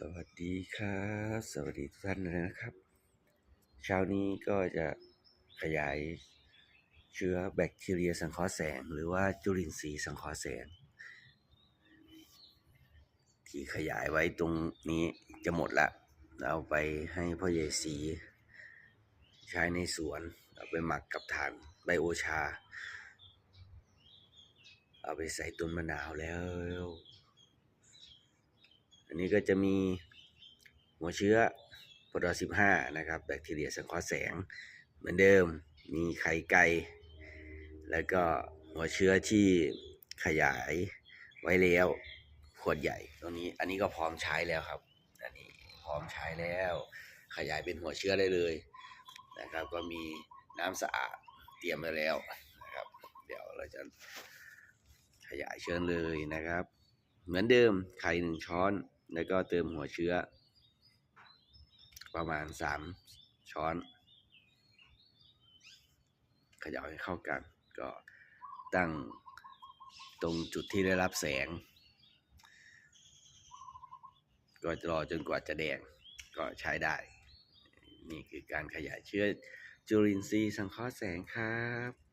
สวัสดีครับสวัสดีทุกท่านเลยนะครับ เช้านี้ก็จะขยายเชื้อแบคทีเรียสังเคราะห์แสง หรือว่าจุลินทรีย์สังเคราะห์แสง ที่ขยายไว้ตรงนี้จะหมดละเอาไปให้พ่อใหญ่สีใช้ในสวนเอาไปหมักกับถ่านไบโอชา เอาไปใส่ต้นมะนาวแล้ว นนี้ก็จะมีหัวเชื้อพดอ15 นะครับ แบคทีเรียสังเคราะห์แสง เหมือนเดิม มีไข่ไก่ แล้วก็หัวเชื้อที่ขยายไว้แล้วขวดใหญ่ตรงนี้ อันนี้ก็พร้อมใช้แล้วครับ อันนี้พร้อมใช้แล้ว ขยายเป็นหัวเชื้อได้เลยนะครับ ก็มีน้ำสะอาดเตรียมไว้แล้วนะครับ เดี๋ยวเราจะขยายเชิญเลยนะครับ เหมือนเดิมไข่หนึ่งช้อน แล้วก็เติมหัวเชื้อ ประมาณสามช้อนขย่าให้เข้ากัน ก็ตั้งตรงจุดที่ได้รับแสง ก็รอจนกว่าจะแดงก็ใช้ได้ นี่คือการขยายเชื้อจุลินทรีย์สังเคราะห์แสงครับ